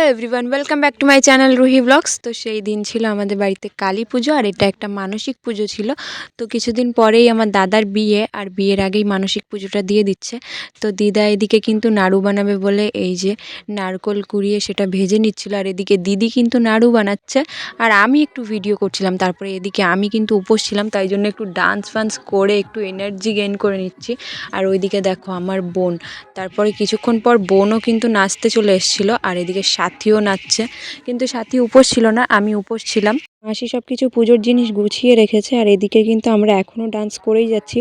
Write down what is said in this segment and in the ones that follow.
Hello everyone, welcome back to my channel Ruhi blogs. তো সেই দিন ছিল আমাদের বাড়িতে কালী পুজো, আর এটা একটা মানসিক পুজো ছিল। তো কিছুদিন পরেই আমার দাদার বিয়ে, আর বিয়ের আগেই মানসিক পুজোটা দিয়ে দিচ্ছে। তো দিদা এদিকে কিন্তু নাড়ু বানাবে বলে এই যে নারকোল কুড়িয়ে সেটা ভেজে নিচ্ছিল, আর এদিকে দিদি কিন্তু নাড়ু বানাচ্ছে। আর আমি একটু ভিডিও করছিলাম, তারপরে এদিকে আমি কিন্তু উপোস ছিলাম, তাই জন্য একটু ডান্স ফান্স করে একটু এনার্জি গেইন করে নিচ্ছি। আর ওইদিকে দেখো আমার বোন, তারপরে কিছুক্ষণ পর বোনও কিন্তু নাচতে চলে এসেছিল, আর এদিকে সাথীও নাচছে। কিন্তু সাথী উপোস ছিল না আমি উপোস ছিলাম। মাসি সব কিছু পুজোর জিনিস গুছিয়ে রেখেছে, আর এদিকে কিন্তু আমরা এখনও ডান্স করেই যাচ্ছি।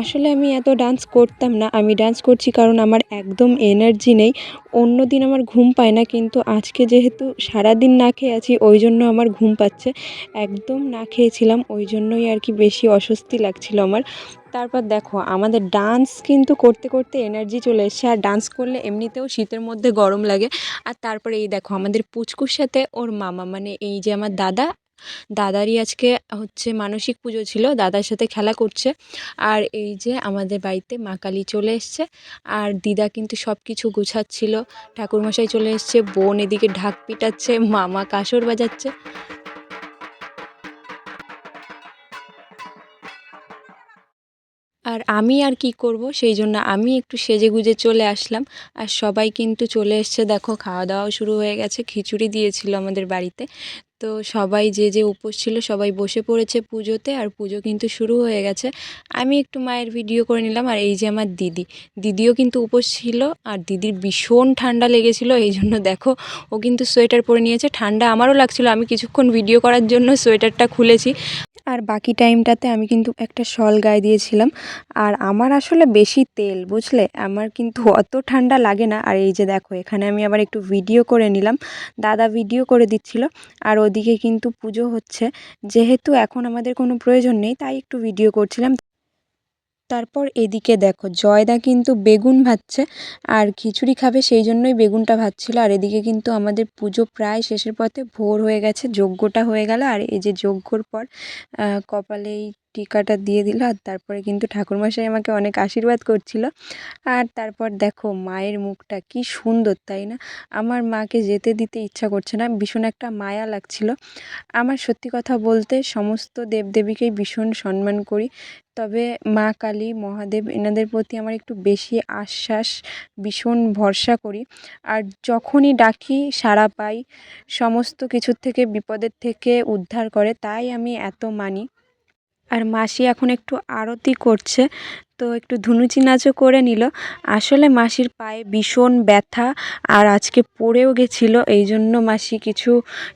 আসলে আমি এত ডান্স করতাম না, আমি ডান্স করছি কারণ আমার একদম এনার্জি নেই। অন্য দিন আমার ঘুম পায় না, কিন্তু আজকে যেহেতু সারাদিন না খেয়ে আছি, ওই জন্য আমার ঘুম পাচ্ছে। একদম না খেয়েছিলাম, ওই জন্যই আর কি বেশি অস্বস্তি লাগছিল আমার। তারপর দেখো, আমাদের ডান্স কিন্তু করতে করতে এনার্জি চলে এসছে, আর ডান্স করলে এমনিতেও শীতের মধ্যে গরম লাগে। আর তারপরে এই দেখো, আমাদের পুচকুর সাথে ওর মামা মানে এই যে আমার দাদা দাদারই আজকে হচ্ছে মানসিক পুজো ছিল, দাদার সাথে খেলা করছে। আর এই যে আমাদের বাড়িতে মা কালী চলে এসছে, আর দিদা কিন্তু সব কিছু গুছাচ্ছিল। ঠাকুরমশাই চলে এসছে, বোন এদিকে ঢাক পিটাচ্ছে, মামা কাসর বাজাচ্ছে। আর আমি আর কি করব, সেই জন্য আমি একটু সেজে গুজে চলে আসলাম। আর সবাই কিন্তু চলে এসছে, দেখো, খাওয়া দাওয়াও শুরু হয়ে গেছে, খিচুড়ি দিয়েছিল আমাদের বাড়িতে। তো সবাই যে যে উপোস ছিল সবাই বসে পড়েছে পুজোতে আর পুজো কিন্তু শুরু হয়ে গেছে। আমি একটু মায়ের ভিডিও করে নিলাম আর এই যে আমার দিদি। দিদিও কিন্তু উপোস ছিল আর দিদির ভীষণ ঠান্ডা লেগেছিলো, এই জন্য দেখো ও কিন্তু সোয়েটার পরে নিয়েছে। ঠান্ডা আমারও লাগছিল, আমি কিছুক্ষণ ভিডিও করার জন্য সোয়েটারটা খুলেছি। আর বাকি টাইমটাতে আমি কিন্তু একটা শল গায়ে দিয়েছিলাম। আর আমার আসলে বেশি তেল, বুঝলে? আমার কিন্তু অত ঠান্ডা লাগে না। আর এই যে দেখো, এখানে আমি আবার একটু ভিডিও করে নিলাম। দাদা ভিডিও করে দিচ্ছিল। আর ওদিকে কিন্তু পুজো হচ্ছে। যেহেতু এখন আমাদের কোনো প্রয়োজন নেই, তাই একটু ভিডিও করছিলাম। তারপর এদিকে দেখো, জয়দা কিন্তু বেগুন ভাজছে, আর খিচুড়ি খাবে সেই জন্যই বেগুনটা ভাজছিল। আর এদিকে কিন্তু আমাদের পুজো প্রায় শেষের পথে ভোর হয়ে গেছে, যজ্ঞটা হয়ে গেল। আর এই যে যজ্ঞর পর কপালেই টিকাটা দিয়ে দিল আর তারপরে কিন্তু ঠাকুরমশাই আমাকে অনেক আশীর্বাদ করছিল। আর তারপর দেখো মায়ের মুখটা কি সুন্দর, তাই না? আমার মাকে যেতে দিতে ইচ্ছা করছে না, ভীষণ একটা মায়া লাগছিল। আমার সত্যি কথা বলতে সমস্ত দেবদেবীকেই ভীষণ সম্মান করি। তবে মা কালী, মহাদেব এনাদের প্রতি আমার একটু বেশি আশ্বাস, ভীষণ ভরসা করি। আর যখনই ডাকি, সাড়া পাই, সমস্ত কিছুর থেকে, বিপদের থেকে উদ্ধার করে, তাই আমি এত মানি। আর মাসি এখন একটু আরতি করছে তো একটু ধুনুচি নাচও করে নিল। আসলে মাসির পায়ে ভীষণ ব্যথা আর আজকে পড়েও গেছিল এই জন্য মাসি কিছু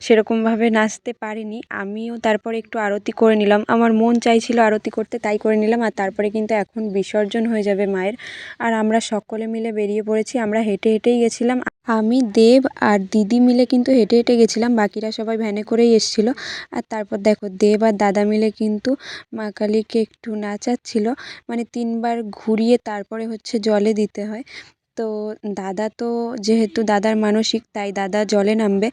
সেরকমভাবে নাচতে পারেনি। আমিও তারপরে একটু আরতি করে নিলাম। আমার মন চাইছিল আরতি করতে, তাই করে নিলাম। আর তারপরে কিন্তু এখন বিসর্জন হয়ে যাবে মায়ের। আর আমরা সকলে মিলে বেরিয়ে পড়েছি। আমরা হেঁটে হেঁটেই গেছিলাম। আমি, দেব আর দিদি মিলে কিন্তু হেঁটে হেঁটে গেছিলাম। বাকিরা সবাই ভ্যানে করেই এসেছিল। আর তারপর দেখো, দেব আর দাদা মিলে কিন্তু মা কালীকে একটু নাচাচ্ছিল। মানে তিনবার ঘুরিয়ে তারপরে হচ্ছে জলে দিতে হয়। তো দাদা তো যেহেতু দাদার মানসিক, তাই দাদা জলে নামবে।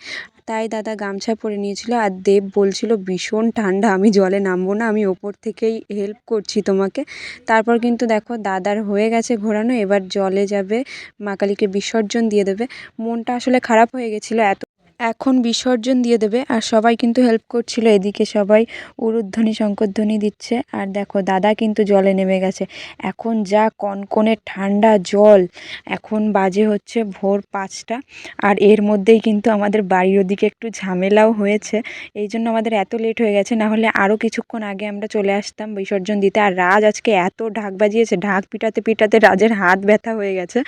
তাই দাদা গামছা পরে নিয়েছিল আর দেব বলছিল, ভীষণ ঠান্ডা, আমি জলে নামবো না, আমি ওপর থেকেই হেল্প করছি তোমাকে। তারপর কিন্তু দেখো দাদার হয়ে গেছে ঘোরানো, এবার জলে যাবে, মা কালীকে বিসর্জন দিয়ে দেবে। মনটা আসলে খারাপ হয়ে গেছিল, এত এখন বিসর্জন দিয়ে দেবে আর সবাই কিন্তু হেল্প করছিল। এদিকে সবাই উরুধ্বনি, শঙ্করধ্বনি দিচ্ছে। আর দেখো, দাদা কিন্তু জলে নেমে গেছে। এখন যা কনকনে ঠান্ডা জল, এখন বাজে হচ্ছে ভোর পাঁচটা। আর এর মধ্যেই কিন্তু আমাদের বাড়ির ওদিকে একটু ঝামেলাও হয়েছে। এই জন্য আমাদের এত লেট হয়ে গেছে। না হলে আরও কিছুক্ষণ আগে আমরা চলে আসতাম বিসর্জন দিতে। আর রাজ আজকে এত ঢাক বাজিয়েছে, ঢাক পিটাতে পিটাতে রাজের হাত ব্যথা হয়ে গেছে।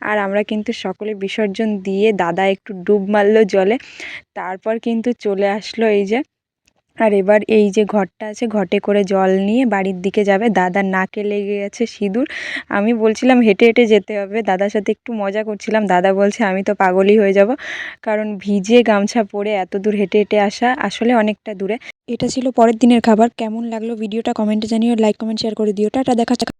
আর আমরা কিন্তু সকলে বিসর্জন দিয়ে দাদা একটু ডুব মারলো জলে। তারপর কিন্তু চলে আসলো এই যে, আর এবার এই যে ঘরটা আছে, ঘটে করে জল নিয়ে বাড়ির দিকে যাবে। দাদার নাকে লেগে গেছে সিঁদুর। আমি বলছিলাম, হেঁটে হেঁটে যেতে হবে। দাদার সাথে একটু মজা করছিলাম। দাদা বলছে, আমি তো পাগলই হয়ে যাব। কারণ ভিজে গামছা পরে এত দূর হেঁটে হেঁটে আসা আসলে অনেকটা দূরে। এটা ছিল পরের দিনের খাবার। কেমন লাগল ভিডিওটা কমেন্টে জানিও। লাইক, কমেন্ট, শেয়ার করে দিও। টাটা, দেখা